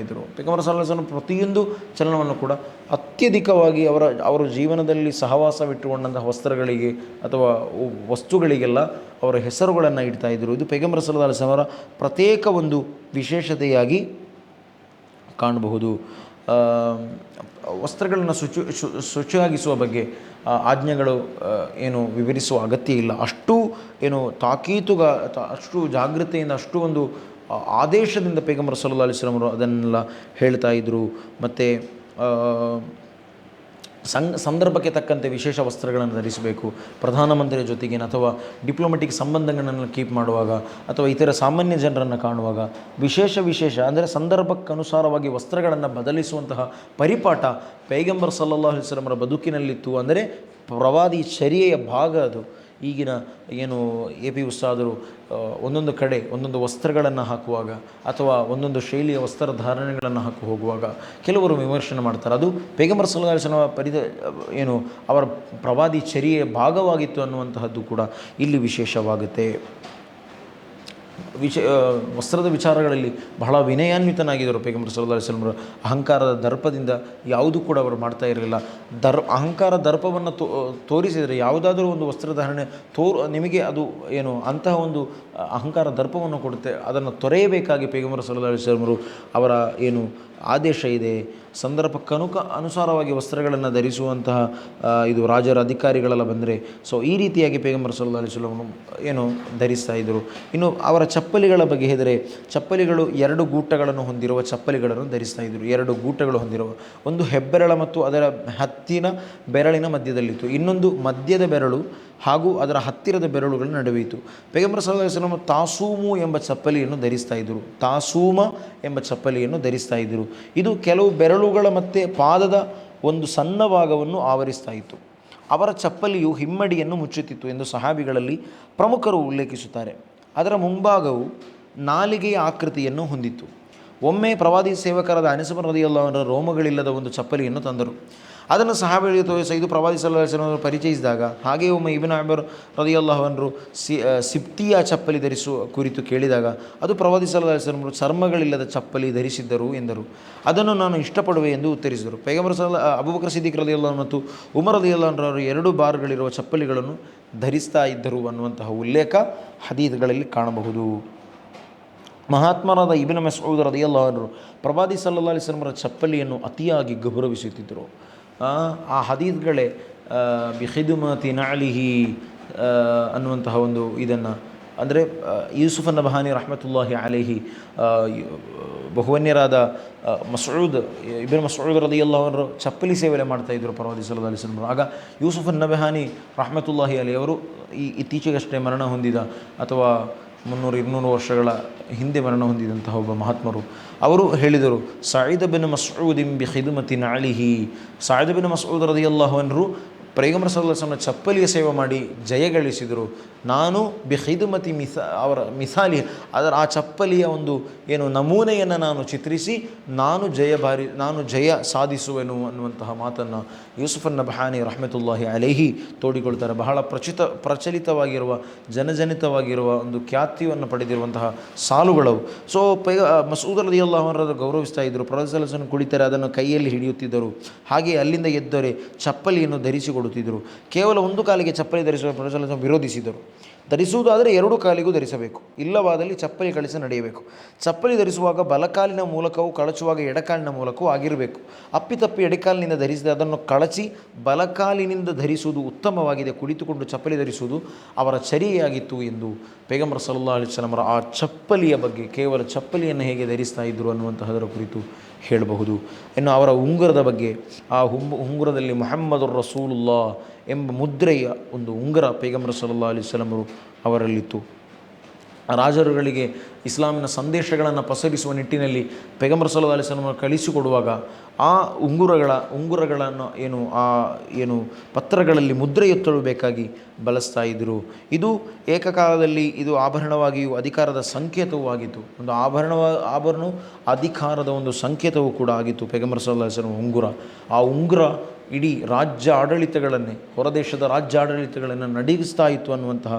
ಇದ್ದರು ಪೈಗಂಬರ ಸಲ್ಲಾಸನ ಪ್ರತಿಯೊಂದು ಚಲನವನ್ನು ಕೂಡ ಅತ್ಯಧಿಕವಾಗಿ ಅವರ ಅವರ ಜೀವನದಲ್ಲಿ ಸಹವಾಸವಿಟ್ಟುಕೊಂಡಂತಹ ವಸ್ತ್ರಗಳಿಗೆ ಅಥವಾ ವಸ್ತುಗಳಿಗೆಲ್ಲ ಅವರ ಹೆಸರುಗಳನ್ನು ಇಡ್ತಾ ಇದ್ದರು ಇದು ಪೈಗಂಬರ ಸಲ್ಲಾ ಅವರ ಪ್ರತ್ಯೇಕ ಒಂದು ವಿಶೇಷತೆಯಾಗಿ ಕಾಣಬಹುದು. ವಸ್ತ್ರಗಳನ್ನು ಶುಚಿ, ಶು, ಶುಚಿಯಾಗಿಸುವ ಬಗ್ಗೆ ಆಜ್ಞೆಗಳು ಏನು ವಿವರಿಸುವ ಅಗತ್ಯ ಇಲ್ಲ. ಅಷ್ಟು ಏನು ತಾಕೀತುಗ ಅಷ್ಟು ಜಾಗೃತೆಯಿಂದ ಅಷ್ಟು ಒಂದು ಆದೇಶದಿಂದ ಪೈಗಂಬರ್ ಸಲ್ಲಾ ಅಲಿಸ್ಲಾಮರು ಅದನ್ನೆಲ್ಲ ಹೇಳ್ತಾ ಇದ್ದರು ಮತ್ತು ಸಂ ಸಂದರ್ಭಕ್ಕೆ ತಕ್ಕಂತೆ ವಿಶೇಷ ವಸ್ತ್ರಗಳನ್ನು ಧರಿಸಬೇಕು. ಪ್ರಧಾನಮಂತ್ರಿಯ ಜೊತೆಗೆ ಅಥವಾ ಡಿಪ್ಲೊಮೆಟಿಕ್ ಸಂಬಂಧಗಳನ್ನು ಕೀಪ್ ಮಾಡುವಾಗ ಅಥವಾ ಇತರ ಸಾಮಾನ್ಯ ಜನರನ್ನು ಕಾಣುವಾಗ ವಿಶೇಷ ವಿಶೇಷ, ಅಂದರೆ ಸಂದರ್ಭಕ್ಕನುಸಾರವಾಗಿ ವಸ್ತ್ರಗಳನ್ನು ಬದಲಿಸುವಂತಹ ಪರಿಪಾಠ ಪೈಗಂಬರ್ ಸಲ್ಲಲ್ಲಾಹು ಅಲೈಹಿ ವಸಲ್ಲಮರ ಬದುಕಿನಲ್ಲಿತ್ತು. ಅಂದರೆ ಪ್ರವಾದಿ ಚರ್ಯೆಯ ಭಾಗ ಅದು. ಈಗಿನ ಏನು ಎ ಪಿ ಉಸ್ತಾದರು ಒಂದೊಂದು ಕಡೆ ಒಂದೊಂದು ವಸ್ತ್ರಗಳನ್ನು ಹಾಕುವಾಗ ಅಥವಾ ಒಂದೊಂದು ಶೈಲಿಯ ವಸ್ತ್ರ ಧಾರಣೆಗಳನ್ನು ಹಾಕಿ ಹೋಗುವಾಗ ಕೆಲವರು ವಿಮರ್ಶನೆ ಮಾಡ್ತಾರೆ. ಅದು ಪೇಗಂಬರ್ ಸಲಹಾ ಪರಿದ, ಏನು ಅವರ ಪ್ರವಾದಿ ಚರಿಯ ಭಾಗವಾಗಿತ್ತು ಅನ್ನುವಂತಹದ್ದು ಕೂಡ ಇಲ್ಲಿ ವಿಶೇಷವಾಗುತ್ತೆ. ವಿಷ ವಸ್ತ್ರದ ವಿಚಾರಗಳಲ್ಲಿ ಬಹಳ ವಿನಯಾನ್ವಿತನಾಗಿದ್ದರು ಪೈಗಂಬರ್ ಸಲ್ಲಾ ಸಲ್ಮರು ಅಹಂಕಾರದ ದರ್ಪದಿಂದ ಯಾವುದೂ ಕೂಡ ಅವರು ಮಾಡ್ತಾ ಇರಲಿಲ್ಲ. ದರ್, ಅಹಂಕಾರ ದರ್ಪವನ್ನು ತೋರಿಸಿದರೆ ಯಾವುದಾದರೂ ಒಂದು ವಸ್ತ್ರಧಾರಣೆ ತೋರು, ನಿಮಗೆ ಅದು ಏನು ಅಂತಹ ಒಂದು ಅಹಂಕಾರ ದರ್ಪವನ್ನು ಕೊಡುತ್ತೆ, ಅದನ್ನು ತೊರೆಯಬೇಕಾಗಿ ಪೈಗಂಬರ್ ಸಲ್ಲಾ ಅಲಿಸ್ಲಮರು ಅವರ ಏನು ಆದೇಶ ಇದೆ ಸಂದರ್ಭಕ್ಕನುಕ ಅನುಸಾರವಾಗಿ ವಸ್ತ್ರಗಳನ್ನು ಧರಿಸುವಂತಹ ಇದು ರಾಜರ ಅಧಿಕಾರಿಗಳೆಲ್ಲ ಬಂದರೆ ಸೊ ಈ ರೀತಿಯಾಗಿ ಪೇಗಂಬರ್ ಸಲ್ಲಾ ಅಲಿಸ್ಲಮನು ಏನು ಧರಿಸ್ತಾ ಇದ್ದರು ಇನ್ನು ಅವರ ಚಪ್ಪಲಿಗಳ ಬಗ್ಗೆ ಹೇಳಿದರೆ, ಚಪ್ಪಲಿಗಳು ಎರಡು ಗೂಟಗಳನ್ನು ಹೊಂದಿರುವ ಚಪ್ಪಲಿಗಳನ್ನು ಧರಿಸ್ತಾ ಇದ್ದರು ಎರಡು ಗೂಟಗಳು ಹೊಂದಿರುವ, ಒಂದು ಹೆಬ್ಬೆರಳ ಮತ್ತು ಅದರ ಹತ್ತಿನ ಬೆರಳಿನ ಮಧ್ಯದಲ್ಲಿತ್ತು. ಇನ್ನೊಂದು ಮಧ್ಯದ ಬೆರಳು ಹಾಗೂ ಅದರ ಹತ್ತಿರದ ಬೆರಳುಗಳು ನಡೆಯಿತು ಪೈಗಂಬರ ಸಲ್ಲಾ ತಾಸೂಮು ಎಂಬ ಚಪ್ಪಲಿಯನ್ನು ಧರಿಸ್ತಾ ಇದ್ದರು. ತಾಸೂಮ ಎಂಬ ಚಪ್ಪಲಿಯನ್ನು ಧರಿಸ್ತಾ ಇದ್ದರು. ಇದು ಕೆಲವು ಬೆರಳುಗಳ ಮತ್ತು ಪಾದದ ಒಂದು ಸಣ್ಣ ಭಾಗವನ್ನು ಆವರಿಸ್ತಾ ಇತ್ತು. ಅವರ ಚಪ್ಪಲಿಯು ಹಿಮ್ಮಡಿಯನ್ನು ಮುಚ್ಚುತ್ತಿತ್ತು ಎಂದು ಸಹಾಬಿಗಳಲ್ಲಿ ಪ್ರಮುಖರು ಉಲ್ಲೇಖಿಸುತ್ತಾರೆ. ಅದರ ಮುಂಭಾಗವು ನಾಲಿಗೆಯ ಆಕೃತಿಯನ್ನು ಹೊಂದಿತ್ತು. ಒಮ್ಮೆ ಪ್ರವಾದಿ ಸೇವಕರಾದ ಅನಿಸಬರ್ ರದಿಯಲ್ಲವರ ರೋಮಗಳಿಲ್ಲದ ಒಂದು ಚಪ್ಪಲಿಯನ್ನು ತಂದರು. ಅದನ್ನು ಸಹಾಬಿಗಳಿಗೆ ತೋರಿಸ ಇದು ಪ್ರವಾದಿ ಸಲ್ಲವರು ಪರಿಚಯಿಸಿದಾಗ ಹಾಗೆಯೇ ಒಮ್ಮೆ ಇಬಿನ್ ಅಬರ್ ರದಿಯಲ್ಲಹವನರು ಸಿ ಸಿಪ್ತಿಯ ಚಪ್ಪಲಿ ಧರಿಸುವ ಕುರಿತು ಕೇಳಿದಾಗ, ಅದು ಪ್ರವಾದಿ ಸಲ್ಲರು ಚರ್ಮಗಳಿಲ್ಲದ ಚಪ್ಪಲಿ ಧರಿಸಿದ್ದರು ಎಂದರು. ಅದನ್ನು ನಾನು ಇಷ್ಟಪಡುವೆ ಎಂದು ಉತ್ತರಿಸಿದರು. ಪೈಗಂಬರ್ ಸಲ್ಲ ಅಬುಬಕರ್ ಸಿದ್ದಿಕ್ ರದಿಯಲ್ಲ ಮತ್ತು ಉಮರ್ ರದಿಯಲ್ಲರವರು ಎರಡು ಬಾರ್ಗಳಿರುವ ಚಪ್ಪಲಿಗಳನ್ನು ಧರಿಸ್ತಾ ಇದ್ದರು ಅನ್ನುವಂತಹ ಉಲ್ಲೇಖ ಹದೀದ್ಗಳಲ್ಲಿ ಕಾಣಬಹುದು. ಮಹಾತ್ಮರಾದ ಇಬಿನ ಮಸೂದ್ ರದಿಯಲ್ಲವರು ಪ್ರವಾದಿ ಸಲ್ಲಾ ಅಲಿಸ್ಲಮರ ಚಪ್ಪಲಿಯನ್ನು ಅತಿಯಾಗಿ ಗೌರವಿಸುತ್ತಿದ್ದರು. ಆ, ಹದೀದ್ಗಳೇ ಬಿಹಿದುಮತಿ ನಾಳಿಹಿ ಅನ್ನುವಂತಹ ಒಂದು ಇದನ್ನು. ಅಂದರೆ ಯೂಸುಫ್ ನಬಹಾನಿ ರಹಮತುಲ್ಲಾಹಿ ಅಲಿಹಿ ಬಹುವನ್ಯರಾದ ಮಸೂದ್ ಇಬ್ರು ಮಸೂದ್ ರದಿಯಲ್ಲವರು ಚಪ್ಪಲಿ ಸೇವನೆ ಮಾಡ್ತಾ ಇದ್ದರು ಪ್ರವಾದಿ ಸಲ್ಲಾ ಅಲಿಸ್ಲಮರು ಆಗ ಯೂಸುಫ್ ನಬಹಾನಿ ರಹಮತುಲ್ಲಾಹಿ ಅಲಿ ಅವರು ಈ ಇತ್ತೀಚೆಗಷ್ಟೇ ಮರಣ ಹೊಂದಿದ ಅಥವಾ ಮುನ್ನೂರು, ಇನ್ನೂರು ವರ್ಷಗಳ ಹಿಂದೆ ಮರಣ ಹೊಂದಿದಂತಹ ಒಬ್ಬ ಮಹಾತ್ಮರು. ಅವರು ಹೇಳಿದರು, ಸಾಯಿದ ಬಿನ್ ಮಸೂದಿಂಬಿ ಬಿ ಖಿದುಮತಿ ನಾಳಿಹಿ ಸಾಯಿದ ಬಿನ್ ಮಸೂದ್ ರದಿಯಲ್ಲಾಹವನರು ಪೈಗಂಬರ್ ಸಲ್ಲಸನ ಚಪ್ಪಲಿಯ ಸೇವೆ ಮಾಡಿ ಜಯಗಳಿಸಿದರು ನಾನು ಬಿ ಹೈದುಮತಿ ಮಿಸ, ಅವರ ಮಿಸಾಲಿ, ಅದರ ಆ ಚಪ್ಪಲಿಯ ಒಂದು ಏನು ನಮೂನೆಯನ್ನು ನಾನು ಚಿತ್ರಿಸಿ, ನಾನು ಜಯ ಬಾರಿ, ನಾನು ಜಯ ಸಾಧಿಸುವೆನು ಅನ್ನುವಂತಹ ಮಾತನ್ನು ಯೂಸುಫನ್ ನಬಹಾನಿ ರಹಮತುಲ್ಲಾಹಿ ಅಲೇಹಿ ತೋಡಿಕೊಳ್ತಾರೆ. ಬಹಳ ಪ್ರಚಿತ, ಪ್ರಚಲಿತವಾಗಿರುವ, ಜನಜನಿತವಾಗಿರುವ ಒಂದು ಖ್ಯಾತಿಯನ್ನು ಪಡೆದಿರುವಂತಹ ಸಾಲುಗಳವು ಸೊ ಪೈ ಮಸೂದ್ ಅಲ್ಲಾಹರನ್ನು ಗೌರವಿಸ್ತಾ ಇದ್ದರು ಪ್ರೊಫೆಸರ್ಸನ್ನು ಕುಳಿತರೆ ಅದನ್ನು ಕೈಯಲ್ಲಿ ಹಿಡಿಯುತ್ತಿದ್ದರು. ಹಾಗೆ ಅಲ್ಲಿಂದ ಎದ್ದರೆ ಚಪ್ಪಲಿಯನ್ನು ಧರಿಸಿಕೊಡುತ್ತಿದ್ದರು ಕೇವಲ ಒಂದು ಕಾಲಿಗೆ ಚಪ್ಪಲಿ ಧರಿಸುವ ಪ್ರೊಫೆಸರ್ಸನ್ನು ವಿರೋಧಿಸಿದರು. ಧರಿಸುವುದಾದರೆ ಎರಡು ಕಾಲಿಗೂ ಧರಿಸಬೇಕು. ಇಲ್ಲವಾದಲ್ಲಿ ಚಪ್ಪಲಿ ಕಳಿಸಿ ನಡೆಯಬೇಕು. ಚಪ್ಪಲಿ ಧರಿಸುವಾಗ ಬಲಕಾಲಿನ ಮೂಲಕವೂ ಕಳಚುವಾಗ ಎಡಕಾಲಿನ ಮೂಲಕವೂ ಆಗಿರಬೇಕು. ಅಪ್ಪಿತಪ್ಪಿ ಎಡಕಾಲಿನಿಂದ ಧರಿಸಿದರೆ ಅದನ್ನು ಕಳಚಿ ಬಲಕಾಲಿನಿಂದ ಧರಿಸುವುದು ಉತ್ತಮವಾಗಿದೆ. ಕುಳಿತುಕೊಂಡು ಚಪ್ಪಲಿ ಧರಿಸುವುದು ಅವರ ಚರಿಯಾಗಿತ್ತು ಎಂದು ಪೈಗಂಬರ್ ಸಲ್ಲಾ ಅಲಿಸ್ಲಾಮರ ಆ ಚಪ್ಪಲಿಯ ಬಗ್ಗೆ, ಕೇವಲ ಚಪ್ಪಲಿಯನ್ನು ಹೇಗೆ ಧರಿಸ್ತಾ ಇದ್ದರು ಅನ್ನುವಂತಹದರ ಕುರಿತು ಹೇಳಬಹುದು. ಇನ್ನು ಅವರ ಉಂಗುರದ ಬಗ್ಗೆ, ಆ ಉಂಗುರದಲ್ಲಿ ಮೊಹಮ್ಮದ್ ರಸೂಲುಲ್ಲಾ ಎಂಬ ಮುದ್ರೆಯ ಒಂದು ಉಂಗುರ ಪೈಗಂಬರ್ ಸಲ್ಲಾ ಅಲಿಸ್ಲಾಮರು ಅವರಲ್ಲಿತ್ತು. ರಾಜರುಗಳಿಗೆ ಇಸ್ಲಾಮಿನ ಸಂದೇಶಗಳನ್ನು ಪಸರಿಸುವ ನಿಟ್ಟಿನಲ್ಲಿ ಪೈಗಂಬರ ಸಲ್ಲಾ ಅಲಿಸ್ಲಾಮ ಕಳಿಸಿಕೊಡುವಾಗ ಆ ಉಂಗುರಗಳ, ಉಂಗುರಗಳನ್ನು ಏನು, ಆ ಏನು ಪತ್ರಗಳಲ್ಲಿ ಮುದ್ರೆ ಎತ್ತಳಬೇಕಾಗಿ ಬಳಸ್ತಾ ಇದ್ದರು. ಇದು ಏಕಕಾಲದಲ್ಲಿ ಇದು ಆಭರಣವಾಗಿಯೂ ಅಧಿಕಾರದ ಸಂಕೇತವೂ ಆಗಿತ್ತು. ಒಂದು ಆಭರಣವ, ಆಭರಣವು ಅಧಿಕಾರದ ಒಂದು ಸಂಕೇತವೂ ಕೂಡ ಆಗಿತ್ತು ಪೈಗಂಬರ್ ಸಲ್ಲಾ ಅಲಿಸ್ಲಾಮ ಉಂಗುರ. ಆ ಉಂಗುರ ಇಡೀ ರಾಜ್ಯ ಆಡಳಿತಗಳನ್ನೇ ಹೊರದೇಶದ ರಾಜ್ಯ ಆಡಳಿತಗಳನ್ನು ನಡಗಿಸ್ತಾ ಇತ್ತು ಅನ್ನುವಂತಹ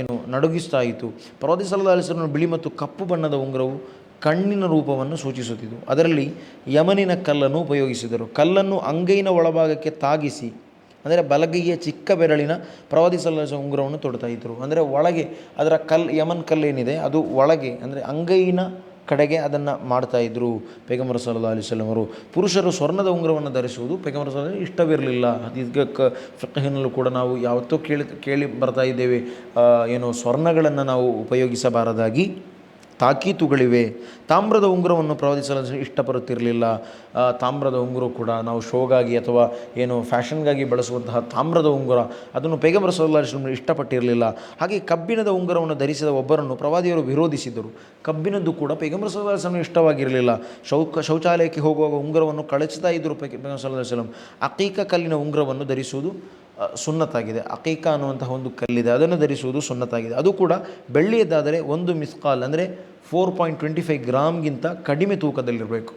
ಏನು ನಡುಗಿಸ್ತಾ ಇತ್ತು. ಪ್ರವಾದಿ ಸಲ್ಲಾ ಅಲಿಸ್ಲಾಮ ಬಿಳಿ ಮತ್ತು ಕಪ್ಪು ಬಣ್ಣದ ಉಂಗುರವು ಕಣ್ಣಿನ ರೂಪವನ್ನು ಸೂಚಿಸುತ್ತಿದ್ದು ಅದರಲ್ಲಿ ಯಮನಿನ ಕಲ್ಲನ್ನು ಉಪಯೋಗಿಸಿದರು. ಕಲ್ಲನ್ನು ಅಂಗೈನ ಒಳಭಾಗಕ್ಕೆ ತಾಗಿಸಿ, ಅಂದರೆ ಬಲಗೈಯ ಚಿಕ್ಕ ಬೆರಳಿನ ಪ್ರವಾದಿ ಸಲ್ಲಸ ಉಂಗುರವನ್ನು ತೊಡ್ತಾ ಇದ್ದರು. ಅಂದರೆ ಒಳಗೆ ಅದರ ಕಲ್, ಯಮನ್ ಕಲ್ಲೇನಿದೆ, ಅದು ಒಳಗೆ, ಅಂದರೆ ಅಂಗೈನ ಕಡೆಗೆ ಅದನ್ನು ಮಾಡ್ತಾ ಇದ್ದರು ಪೈಗಂಬರ ಸಲ್ಲಾ ಅಲಿ ಅವರು. ಪುರುಷರು ಸ್ವರ್ಣದ ಉಂಗುರವನ್ನು ಧರಿಸುವುದು ಪೈಗಂಬರ ಸಲ್ಲ ಇಷ್ಟವಿರಲಿಲ್ಲ. ಇದಕ್ಕೆ ಫಿಕ್ಹಿನಲ್ಲೂ ಕೂಡ ನಾವು ಯಾವತ್ತೂ ಕೇಳಿ ಕೇಳಿ ಬರ್ತಾ ಇದ್ದೇವೆ. ಏನು ಸ್ವರ್ಣಗಳನ್ನು ನಾವು ಉಪಯೋಗಿಸಬಾರದಾಗಿ. ತಾಕೀತುಗಳಿವೆ. ತಾಮ್ರದ ಉಂಗುರವನ್ನು ಪ್ರವಾದಿಸಲು ಇಷ್ಟಪಡುತ್ತಿರಲಿಲ್ಲ. ತಾಮ್ರದ ಉಂಗುರ ಕೂಡ ನಾವು ಶೋಗಾಗಿ ಅಥವಾ ಏನು ಫ್ಯಾಷನ್ಗಾಗಿ ಬಳಸುವಂತಹ ತಾಮ್ರದ ಉಂಗುರ ಅದನ್ನು ಪೇಗಂಬರ ಸಲ್ಲಾಹ್ ಇಷ್ಟಪಟ್ಟಿರಲಿಲ್ಲ. ಹಾಗೆ ಕಬ್ಬಿಣದ ಉಂಗುರವನ್ನು ಧರಿಸಿದ ಒಬ್ಬರನ್ನು ಪ್ರವಾದಿಯವರು ವಿರೋಧಿಸಿದರು. ಕಬ್ಬಿನದ್ದು ಕೂಡ ಪೇಗಂಬರ ಸಲ್ಲಾಹ್ ಇಷ್ಟವಾಗಿರಲಿಲ್ಲ. ಶೌಕ, ಶೌಚಾಲಯಕ್ಕೆ ಹೋಗುವಾಗ ಉಂಗುರವನ್ನು ಕಳಚುತ್ತಾ ಇದ್ದರು ಪೇಗಂಬರ ಸಲ್ಲಾಹ್ ಅಕೀಕ ಕಲ್ಲಿನ ಉಂಗುರವನ್ನು ಧರಿಸುವುದು ಸುನ್ನತ್ತಾಗಿದೆ ಅಕೀಕ ಅನ್ನುವಂತಹ ಒಂದು ಕಲ್ಲಿದೆ. ಅದನ್ನು ಧರಿಸುವುದು ಸುನ್ನತ್ತಾಗಿದೆ ಅದು ಕೂಡ ಬೆಳ್ಳಿಯದ್ದಾದರೆ ಒಂದು ಮಿಸ್ಕಾಲ್, ಅಂದರೆ ಫೋರ್ ಪಾಯಿಂಟ್ ಟ್ವೆಂಟಿ ಫೈವ್ ಗ್ರಾಮ್ಗಿಂತ ಕಡಿಮೆ ತೂಕದಲ್ಲಿರಬೇಕು.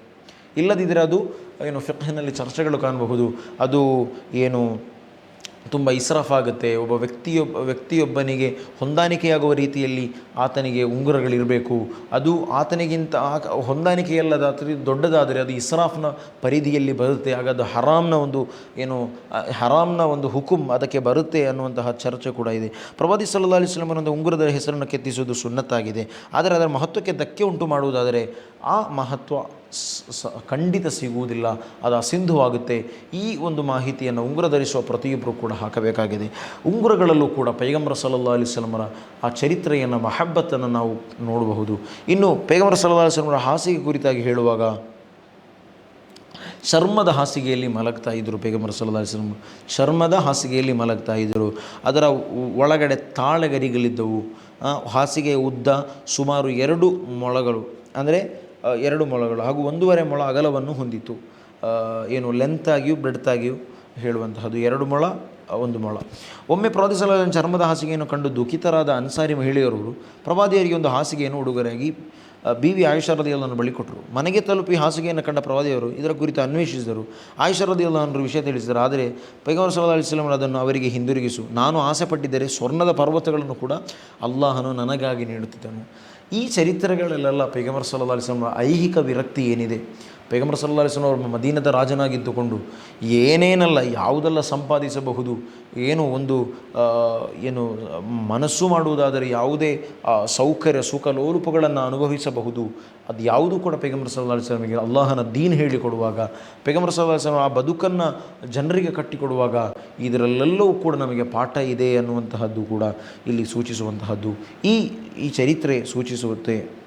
ಇಲ್ಲದಿದ್ದರೆ ಅದು, ಏನು, ಫಿಕ್ಹಿನಲ್ಲಿ ಚರ್ಚೆಗಳು ಕಾಣಬಹುದು. ಅದು, ಏನು ತುಂಬ ಇಸ್ರಾಫ್ ಆಗುತ್ತೆ ಒಬ್ಬ ವ್ಯಕ್ತಿಯೊಬ್ಬ ವ್ಯಕ್ತಿಯೊಬ್ಬನಿಗೆ ಹೊಂದಾಣಿಕೆಯಾಗುವ ರೀತಿಯಲ್ಲಿ ಆತನಿಗೆ ಉಂಗುರಗಳಿರಬೇಕು. ಅದು ಆತನಿಗಿಂತ ಹೊಂದಾಣಿಕೆಯಲ್ಲದ ದೊಡ್ಡದಾದರೆ ಅದು ಇಸ್ರಾಫ್ನ ಪರಿಧಿಯಲ್ಲಿ ಬರುತ್ತೆ. ಆಗ ಅದು ಹರಾಮ್ನ ಒಂದು ಏನು ಹರಾಮ್ನ ಒಂದು ಹುಕುಂ ಅದಕ್ಕೆ ಬರುತ್ತೆ ಅನ್ನುವಂತಹ ಚರ್ಚೆ ಕೂಡ ಇದೆ. ಪ್ರವಾದಿ ಸಲ್ಲಾ ಅಲಿ ಒಂದು ಉಂಗುರದ ಹೆಸರನ್ನು ಕೆತ್ತಿಸುವುದು ಸುನ್ನತ್ತಾಗಿದೆ. ಆದರೆ ಅದರ ಮಹತ್ವಕ್ಕೆ ಧಕ್ಕೆ ಉಂಟು ಮಾಡುವುದಾದರೆ ಆ ಮಹತ್ವ ಖಂಡಿತ ಸಿಗುವುದಿಲ್ಲ, ಅದು ಅಸಿಂಧುವಾಗುತ್ತೆ. ಈ ಒಂದು ಮಾಹಿತಿಯನ್ನು ಉಂಗುರ ಧರಿಸುವ ಪ್ರತಿಯೊಬ್ಬರು ಕೂಡ ಹಾಕಬೇಕಾಗಿದೆ. ಉಂಗುರಗಳಲ್ಲೂ ಕೂಡ ಪೈಗಂಬರ ಸಲ್ಲಾ ಅಲಿಸ್ಲಮರ ಆ ಚರಿತ್ರೆಯನ್ನು, ಮಹಬ್ಬತ್ತನ್ನು ನಾವು ನೋಡಬಹುದು. ಇನ್ನು ಪೈಗಂಬರ ಸಲ್ಲಾ ಅಲಿಸ್ಲಮರ ಹಾಸಿಗೆ ಕುರಿತಾಗಿ ಹೇಳುವಾಗ, ಚರ್ಮದ ಹಾಸಿಗೆಯಲ್ಲಿ ಮಲಗ್ತಾ ಇದ್ದರು ಪೇಗಂಬರ ಸಲ್ಲಾ ಅಲಿಸ್ಲಮ್ ಚರ್ಮದ ಹಾಸಿಗೆಯಲ್ಲಿ ಮಲಗ್ತಾ ಇದ್ದರು ಅದರ ಒಳಗಡೆ ತಾಳೆಗರಿಗಳಿದ್ದವು. ಹಾಸಿಗೆಯ ಉದ್ದ ಸುಮಾರು ಎರಡು ಮೊಳಗಳು. ಅಂದರೆ ಎರಡು ಮೊಳಗಳು ಹಾಗೂ ಒಂದೂವರೆ ಮೊಳ ಅಗಲವನ್ನು ಹೊಂದಿತ್ತು ಏನು ಲೆಂತಾಗಿಯೂ ಬ್ರೆಡ್ತಾಗಿಯೂ ಹೇಳುವಂತಹದ್ದು. ಎರಡು ಮೊಳ ಒಂದು ಮೊಳ. ಒಮ್ಮೆ ಪ್ರವಾದಿ ಸಲ ಚರ್ಮದ ಹಾಸಿಗೆಯನ್ನು ಕಂಡು ದುಃಖಿತರಾದ ಅನ್ಸಾರಿ ಮಹಿಳೆಯರು ಪ್ರವಾದಿಯರಿಗೆ ಒಂದು ಹಾಸಿಗೆಯನ್ನು ಉಡುಗೊರೆಯಾಗಿ ಬಿ ವಿ ಆಯುಷರದಿಯಲ್ಲನ್ನು ಬಳಿ ಕೊಟ್ಟರು. ಮನೆಗೆ ತಲುಪಿ ಹಾಸಿಗೆಯನ್ನು ಕಂಡ ಪ್ರವಾದಿಯವರು ಇದರ ಕುರಿತು ಅನ್ವೇಷಿಸಿದರು. ಆಯುಷರದಿಯಲ್ಲನ್ನು ವಿಷಯ ತಿಳಿಸಿದರು. ಆದರೆ ಪೈಗಂಬರ್ ಸಲ್ಲಾ ಅಲಿಸ್ಲಾಮ್ ಅದನ್ನು ಅವರಿಗೆ ಹಿಂದಿರುಗಿಸು. ನಾನು ಆಸೆ ಪಟ್ಟಿದ್ದರೆ ಸ್ವರ್ಣದ ಪರ್ವತಗಳನ್ನು ಕೂಡ ಅಲ್ಲಾಹನು ನನಗಾಗಿ ನೀಡುತ್ತಿದ್ದನು. ಈ ಚರಿತ್ರೆಗಳಲ್ಲೆಲ್ಲ ಪೈಗಂಬರ ಸಲ್ಲಾ ಅಲಿಸ್ಲಾಮ್ ಐಹಿಕ ವಿರಕ್ತಿ ಏನಿದೆ? ಪೈಗಂಬರ ಸಲ್ಲಾ ಅಲಿಸ್ಲಾಮ್ ಅವರು ಮದೀನದ ರಾಜನಾಗಿದ್ದುಕೊಂಡು ಏನೇನಲ್ಲ, ಯಾವುದೆಲ್ಲ ಸಂಪಾದಿಸಬಹುದು, ಏನು ಒಂದು ಏನು ಮನಸ್ಸು ಮಾಡುವುದಾದರೆ ಯಾವುದೇ ಸೌಕರ್ಯ, ಸುಖ, ಲೋಲುಪಗಳನ್ನು ಅನುಭವಿಸಬಹುದು. ಅದು ಯಾವುದೂ ಕೂಡ ಪೈಗಂಬರ ಸಲ್ಲಾ ಅಲಿಸ್ಲಾಮಿಗೆ ಅಲ್ಲಾಹನ ದೀನ್ ಹೇಳಿಕೊಡುವಾಗ, ಪೈಗಂಬರ ಸಲ್ಲಾ ಅಲಿಸ್ಲಾಮ್ ಆ ಬದುಕನ್ನು ಜನರಿಗೆ ಕಟ್ಟಿಕೊಡುವಾಗ ಇದರಲ್ಲೆಲ್ಲವೂ ಕೂಡ ನಮಗೆ ಪಾಠ ಇದೆ ಅನ್ನುವಂತಹದ್ದು ಕೂಡ ಇಲ್ಲಿ ಸೂಚಿಸುವಂತಹದ್ದು. ಈ ಈ ಚರಿತ್ರೆ ಸೂಚಿಸುತ್ತೆ.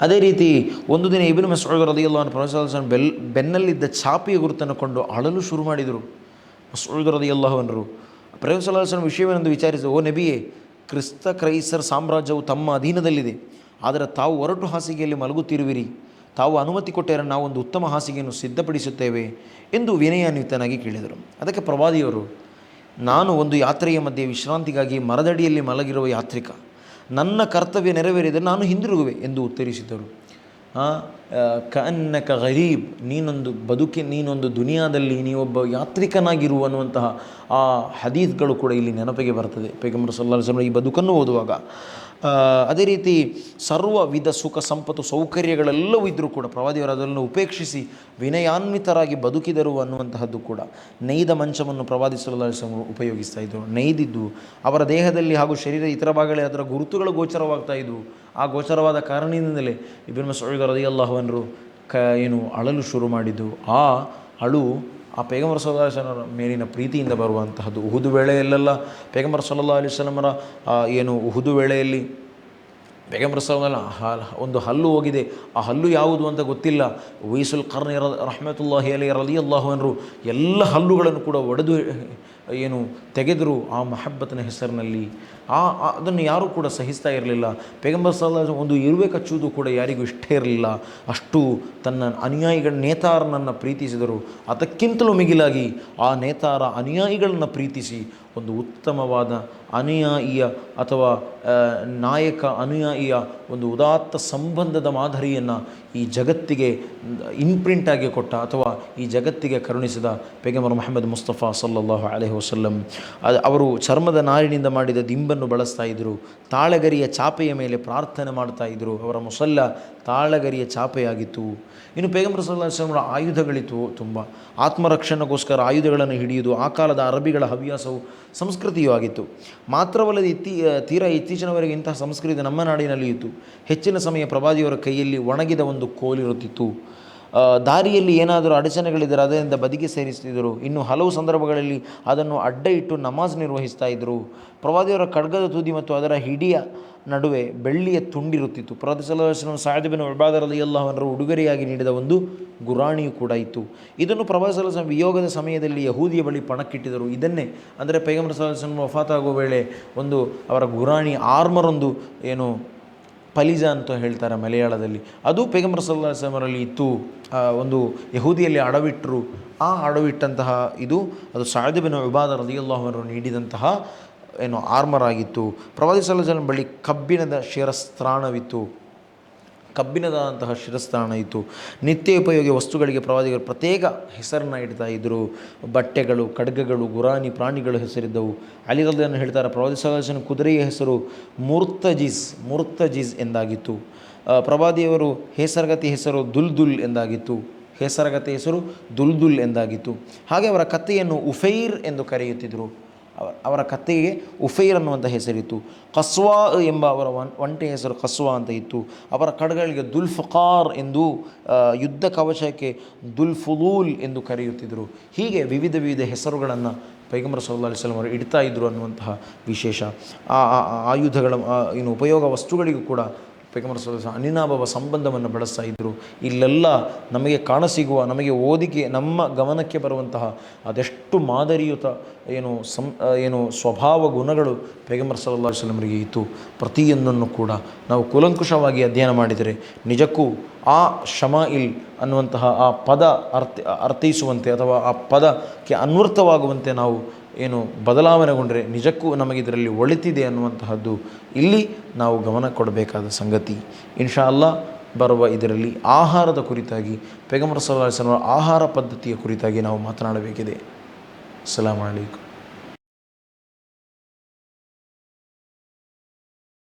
ಅದೇ ರೀತಿ ಒಂದು ದಿನ ಇಬಿನ್ ಮಸೂದ್ ರದಿಯಲ್ಲ ಅನ್ನೋ ಪ್ರೊಫೆಸರ್ ಬೆಲ್ ಬೆನ್ನಲ್ಲಿದ್ದ ಚಾಪಿಯ ಗುರುತನ್ನು ಕೊಂಡು ಅಳಲು ಶುರು ಮಾಡಿದರು. ಮಸೂದ್ ರದಿಯಲ್ಲಹವನರು ಪ್ರೊಫೆಸರ್ ವಿಷಯವೇನೆಂದು ವಿಚಾರಿಸಿದ, ಓ ನಬಿಯೇ, ಕ್ರಿಸ್ತ ಕ್ರೈಸರ್ ಸಾಮ್ರಾಜ್ಯವು ತಮ್ಮ ಅಧೀನದಲ್ಲಿದೆ. ಆದರೆ ತಾವು ಹೊರಟು ಹಾಸಿಗೆಯಲ್ಲಿ ಮಲಗುತ್ತಿರುವಿರಿ. ತಾವು ಅನುಮತಿ ಕೊಟ್ಟರೆ ನಾವು ಒಂದು ಉತ್ತಮ ಹಾಸಿಗೆಯನ್ನು ಸಿದ್ಧಪಡಿಸುತ್ತೇವೆ ಎಂದು ವಿನಯಾನ್ವಿತನಾಗಿ ಕೇಳಿದರು. ಅದಕ್ಕೆ ಪ್ರವಾದಿಯವರು, ನಾನು ಒಂದು ಯಾತ್ರೆಯ ಮಧ್ಯೆ ವಿಶ್ರಾಂತಿಗಾಗಿ ಮರದಡಿಯಲ್ಲಿ ಮಲಗಿರುವ ಯಾತ್ರಿಕ ನನ್ನ ಕರ್ತವ್ಯ ನೆರವೇರಿದರೆ ನಾನು ಹಿಂದಿರುಗುವೆ ಎಂದು ಉತ್ತರಿಸಿದರು. ಕನ್ನಕ ಗರೀಬ್ ನೀನೊಂದು ಬದುಕಿ, ನೀನೊಂದು ದುನಿಯಾದಲ್ಲಿ ನೀವೊಬ್ಬ ಯಾತ್ರಿಕನಾಗಿರು ಅನ್ನುವಂತಹ ಆ ಹದೀಸ್ಗಳು ಕೂಡ ಇಲ್ಲಿ ನೆನಪಿಗೆ ಬರ್ತದೆ. ಪೈಗಂಬರ್ ಸಲ್ಲಾ ಸಲ ಈ ಬದುಕನ್ನು ಓದುವಾಗ. ಅದೇ ರೀತಿ ಸರ್ವ ವಿಧ ಸುಖ ಸಂಪತ್ತು ಸೌಕರ್ಯಗಳೆಲ್ಲವೂ ಇದ್ದರೂ ಕೂಡ ಪ್ರವಾದಿಯವರು ಅದನ್ನು ಉಪೇಕ್ಷಿಸಿ ವಿನಯಾನ್ವಿತರಾಗಿ ಬದುಕಿದರು ಅನ್ನುವಂತಹದ್ದು ಕೂಡ ನೈದ ಮಂಚವನ್ನು ಪ್ರವಾದಿ ವಸಲ್ಲಂ ಉಪಯೋಗಿಸ್ತಾ ಇದ್ದರು ನೈದಿದ್ದು ಅವರ ದೇಹದಲ್ಲಿ ಹಾಗೂ ಶರೀರ ಇತರ ಭಾಗಗಳಲ್ಲಿ ಅದರ ಗುರುತುಗಳು ಗೋಚರವಾಗ್ತಾ ಇದ್ದವು ಆ ಗೋಚರವಾದ ಕಾರಣದಿಂದಲೇ ಇಬಿನ್ ಮಸೂದ್ ರದಿಯಲ್ಲಾಹುವನರು ಕ, ಏನು ಅಳಲು ಶುರು ಮಾಡಿದ್ದು. ಆ ಅಳು ಆ ಪೇಗಂಬರ ಸಲ್ಲಾ ಅಲಿಸ್ಲಮರ ಮೇಲಿನ ಪ್ರೀತಿಯಿಂದ ಬರುವಂತಹದ್ದು. ಉಹುದು ವೇಳೆಯಲ್ಲೆಲ್ಲ ಪೇಗಂಬರ ಸಲ್ಲಾ ಅಲಿಸ್ಲಮರ ಏನು ಉಹುದು ವೇಳೆಯಲ್ಲಿ ಪೇಗಂಬರ ಸಲ್ಲಾ ಒಂದು ಹಲ್ಲು ಹೋಗಿದೆ. ಆ ಹಲ್ಲು ಯಾವುದು ಅಂತ ಗೊತ್ತಿಲ್ಲ. ವಯಸ್ಸುಲ್ ಕರ್ನ ರಹಮತುಲ್ಲಾಹಿ ಅಲಿ ರಲಿ ಅಲ್ಲಾಹುವನರು ಎಲ್ಲ ಹಲ್ಲುಗಳನ್ನು ಕೂಡ ಒಡೆದು, ಏನು, ತೆಗೆದರು ಆ ಮಹಬ್ಬತ್ನ ಹೆಸರಿನಲ್ಲಿ. ಆ- ಅದನ್ನು ಯಾರೂ ಕೂಡ ಸಹಿಸ್ತಾ ಇರಲಿಲ್ಲ. ಪೇಗಂಬರ್ ಸಲ ಒಂದು ಇರುವೆ ಕಚ್ಚುವುದು ಕೂಡ ಯಾರಿಗೂ ಇಷ್ಟ ಇರಲಿಲ್ಲ. ಅಷ್ಟು ತನ್ನ ಅನುಯಾಯಿಗಳ ನೇತಾರನನ್ನು ಪ್ರೀತಿಸಿದರು. ಅದಕ್ಕಿಂತಲೂ ಮಿಗಿಲಾಗಿ ಆ ನೇತಾರ ಅನುಯಾಯಿಗಳನ್ನು ಪ್ರೀತಿಸಿ ಒಂದು ಉತ್ತಮವಾದ ಅನುಯಾಯಿಯ ಅಥವಾ ನಾಯಕ ಅನುಯಾಯಿಯ ಒಂದು ಉದಾತ್ತ ಸಂಬಂಧದ ಮಾದರಿಯನ್ನು ಈ ಜಗತ್ತಿಗೆ ಇಂಪ್ರಿಂಟ್ ಆಗಿ ಕೊಟ್ಟ ಅಥವಾ ಈ ಜಗತ್ತಿಗೆ ಕರುಣಿಸಿದ ಪೇಗಮರ್ ಮೊಹಮ್ಮದ್ ಮುಸ್ತಫಾ ಸಲ್ಲಲ್ಲಾಹು ಅಲೈಹಿ ವಸಲ್ಲಂ. ಅವರು ಚರ್ಮದ ನಾರಿನಿಂದ ಮಾಡಿದ ದಿಂಬನ್ನು ಬಳಸ್ತಾ ಇದ್ದರು ತಾಳಗರಿಯ ಚಾಪೆಯ ಮೇಲೆ ಪ್ರಾರ್ಥನೆ ಮಾಡ್ತಾ ಇದ್ದರು ಅವರ ಮುಸಲ್ಲ ತಾಳಗರಿಯ ಚಾಪೆಯಾಗಿತ್ತು. ಇನ್ನು ಪೇಗಂಬರ ಸಲ್ಲಾಹರ ಆಯುಧಗಳಿತ್ತು ತುಂಬ. ಆತ್ಮರಕ್ಷಣೆಗೋಸ್ಕರ ಆಯುಧಗಳನ್ನು ಹಿಡಿಯುವುದು, ಆ ಕಾಲದ ಅರಬಿಗಳ ಹವ್ಯಾಸವು ಸಂಸ್ಕೃತಿಯೂ ಆಗಿತ್ತು. ಮಾತ್ರವಲ್ಲದೆ ಇತ್ತೀ ತೀರಾ ಇತ್ತೀಚಿನವರೆಗೆ ಇಂತಹ ಸಂಸ್ಕೃತಿ ನಮ್ಮ ನಾಡಿನಲ್ಲಿ ಇತ್ತು. ಹೆಚ್ಚಿನ ಸಮಯ ಪ್ರಭಾದಿಯವರ ಕೈಯಲ್ಲಿ ಒಣಗಿದ ಒಂದು ಕೋಲಿರುತ್ತಿತ್ತು ದಾರಿಯಲ್ಲಿ ಏನಾದರೂ ಅಡಚಣೆಗಳಿದ್ದರೆ ಅದರಿಂದ ಬದಿಗೆ ಸೇರಿಸ್ತಿದ್ದರು ಇನ್ನು ಹಲವು ಸಂದರ್ಭಗಳಲ್ಲಿ ಅದನ್ನು ಅಡ್ಡ ಇಟ್ಟು ನಮಾಜ್ ನಿರ್ವಹಿಸ್ತಾ ಇದ್ದರು ಪ್ರವಾದಿಯವರ ಖಡ್ಗದ ತುದಿ ಮತ್ತು ಅದರ ಹಿಡಿಯ ನಡುವೆ ಬೆಳ್ಳಿಯ ತುಂಡಿರುತ್ತಿತ್ತು. ಪ್ರವಾದಿ ಸಲಹು ಸಾಯದಬಿನ ಉಬಾದರಲ್ಲಿ ಎಲ್ಲವನ್ನರು ಉಡುಗೊರೆಯಾಗಿ ನೀಡಿದ ಒಂದು ಗುರಾಣಿಯೂ ಕೂಡ ಇತ್ತು. ಇದನ್ನು ಪ್ರವಾದಿ ಸಲಹ ವಿಯೋಗದ ಸಮಯದಲ್ಲಿ ಯಹೂದಿಯ ಬಳಿ ಪಣಕ್ಕಿಟ್ಟಿದ್ದರು ಇದನ್ನೇ ಅಂದರೆ ಪೈಗಂಬರ ಸಲಹು ವಫಾತಾಗುವ ವೇಳೆ ಒಂದು ಅವರ ಗುರಾಣಿ ಆರ್ಮರ್ ಒಂದು ಏನು ಪಲಿಜ ಅಂತ ಹೇಳ್ತಾರೆ ಮಲಯಾಳದಲ್ಲಿ. ಅದು ಪೇಗಂಬರ ಸಲ್ಲಾ ಸಮರಲ್ಲಿ ಇತ್ತು. ಒಂದು ಯಹೂದಿಯಲ್ಲಿ ಅಡವಿಟ್ಟರು ಆ ಅಡವಿಟ್ಟಂತಹ ಇದು ಅದು ಸಾಯದಬಿನ ವಿಭಾದ ರದಿಯಲ್ಲಾಹವರು ನೀಡಿದಂತಹ, ಏನು ಆರ್ಮರ್ ಆಗಿತ್ತು. ಪ್ರವಾದಿ ಸಲ್ಲಜನ ಬಳಿ ಕಬ್ಬಿಣದ ಶಿರಸ್ತ್ರಾಣವಿತ್ತು. ಕಬ್ಬಿಣದಂತಹ ಶಿರಸ್ಥಾನ ಇತ್ತು. ನಿತ್ಯ ಉಪಯೋಗಿ ವಸ್ತುಗಳಿಗೆ ಪ್ರವಾದಿಗಳು ಪ್ರತ್ಯೇಕ ಹೆಸರನ್ನು ಇಡ್ತಾ ಇದ್ದರು ಬಟ್ಟೆಗಳು, ಖಡ್ಗಗಳು ಗುರಾನಿ ಪ್ರಾಣಿಗಳು ಹೆಸರಿದ್ದವು. ಅಲಿಗಲ್ದನ್ನು ಹೇಳ್ತಾರೆ, ಪ್ರವಾದಿ ಸಹಸನ ಕುದುರೆಯ ಹೆಸರು ಮುರ್ತಜಿಸ್ ಮುರ್ತಜಿಸ್ ಎಂದಾಗಿತ್ತು. ಪ್ರವಾದಿಯವರು ಹೇಸರಗತಿ ಹೆಸರು ದುಲ್ದುಲ್ ಎಂದಾಗಿತ್ತು. ಹೇಸರಗತಿ ಹೆಸರು ದುಲ್ದುಲ್ ಎಂದಾಗಿತ್ತು. ಹಾಗೆ ಅವರ ಕಥೆಯನ್ನು ಉಫೈರ್ ಎಂದು ಕರೆಯುತ್ತಿದ್ದರು ಅವರ ಕತ್ತೆಗೆ ಉಫೈರ್ ಅನ್ನುವಂಥ ಹೆಸರಿತ್ತು. ಕಸ್ವಾ ಎಂಬ ಅವರ ಒಂಟೆ ಹೆಸರು ಕಸ್ವಾ ಅಂತ ಇತ್ತು. ಅವರ ಕಡಗಳಿಗೆ ದುಲ್ಫಕಾರ್ ಎಂದು ಯುದ್ಧ ಕವಚಕ್ಕೆ ದುಲ್ಫುಲೂಲ್ ಎಂದು ಕರೆಯುತ್ತಿದ್ದರು. ಹೀಗೆ ವಿವಿಧ ವಿವಿಧ ಹೆಸರುಗಳನ್ನು ಪೈಗಂಬರ ಸಲ್ಲಾ ಅಲಿಸ್ಲಂ ಅವರು ಇಡ್ತಾ ಇದ್ದರು ಅನ್ನುವಂತಹ ವಿಶೇಷ. ಆ ಆಯುಧಗಳ ಏನು ಉಪಯೋಗ ವಸ್ತುಗಳಿಗೂ ಕೂಡ ಪೈಗಂಬರ ಸಲ್ಲಾ ಅನಿನಾಭವ ಸಂಬಂಧವನ್ನು ಬಳಸ್ತಾ ಇದ್ದರು ಇಲ್ಲೆಲ್ಲ ನಮಗೆ ಕಾಣಸಿಗುವ ನಮಗೆ ಓದಿಕೆ, ನಮ್ಮ ಗಮನಕ್ಕೆ ಬರುವಂತಹ ಅದೆಷ್ಟು ಮಾದರಿಯುತ ಏನು ಸಂ, ಏನು ಸ್ವಭಾವ ಗುಣಗಳು ಪೈಗಂಬರ ಸಲ್ಲಾ ಇತ್ತು. ಪ್ರತಿಯೊಂದನ್ನು ಕೂಡ ನಾವು ಕೂಲಂಕುಷವಾಗಿ ಅಧ್ಯಯನ ಮಾಡಿದರೆ ನಿಜಕ್ಕೂ ಆ ಶಮಾಯಿಲ್ ಅನ್ನುವಂತಹ ಆ ಪದ ಅರ್ಥ, ಅರ್ಥೈಸುವಂತೆ ಅಥವಾ ಆ ಪದಕ್ಕೆ ಅನ್ವರ್ಥವಾಗುವಂತೆ ನಾವು ಏನು ಬದಲಾವಣೆಗೊಂಡರೆ ನಿಜಕ್ಕೂ ನಮಗೆ ಇದರಲ್ಲಿ ಒಳಿತಿದೆ ಅನ್ನುವಂತಹದ್ದು ಇಲ್ಲಿ ನಾವು ಗಮನ ಕೊಡಬೇಕಾದ ಸಂಗತಿ. ಇನ್ಶಾ ಅಲ್ಲ ಬರುವ ಇದರಲ್ಲಿ ಆಹಾರದ ಕುರಿತಾಗಿ ಪೆಗಮರ ಸಲ್ಲಾಹ್ ಆಹಾರ ಪದ್ಧತಿಯ ಕುರಿತಾಗಿ ನಾವು ಮಾತನಾಡಬೇಕಿದೆ. ಅಸ್ಸಲಾಮು ಅಲೈಕುಮ್.